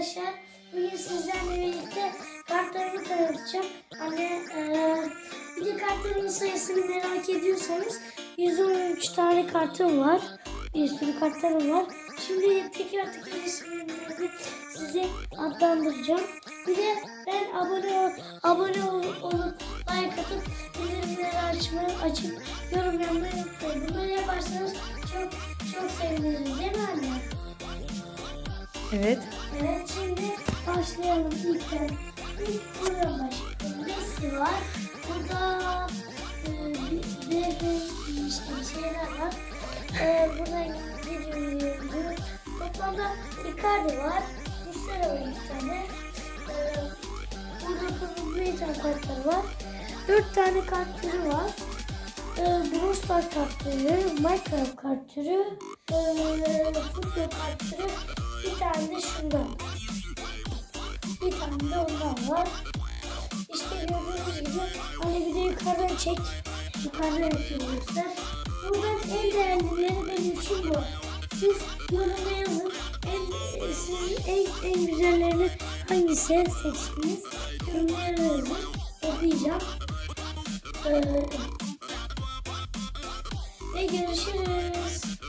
arkadaşlar. Bugün sizlerle birlikte kartlarımı tanıtacağım. Hani eee bir de kartların sayısını merak ediyorsanız 113 tane kartım var. Bir sürü kartlarım var. Şimdi teker teker isimlerini size adlandıracağım. Bir de ben abone ol, abone ol, olup like atıp bildirimleri açmayı açıp yorum yapmayı unutmayın. Bunları yaparsanız çok çok seviniriz değil mi? Evet. Evet şimdi başlayalım ilkten. İlk buradan başlayalım. Messi var. Burada e, bir bir işte bir şeyler var. E, burada gidiyor. Toplamda Icardi var. Muslera var iki tane. E, burada Kubilay kartları var. Dört tane kart var. E, Brawl Stars kart türü, Minecraft kart e, futbol kart bir tane de şundan. Bir tane de ondan var. İşte gördüğünüz gibi hani bir de yukarıdan çek. Yukarıdan yapıyorlar. Buradan en değerlileri benim için bu. Siz yoruma yazın. En, sizin en, en güzellerini hangisi seçtiniz? Yorumlara yazın. Okuyacağım. Ee, ve görüşürüz.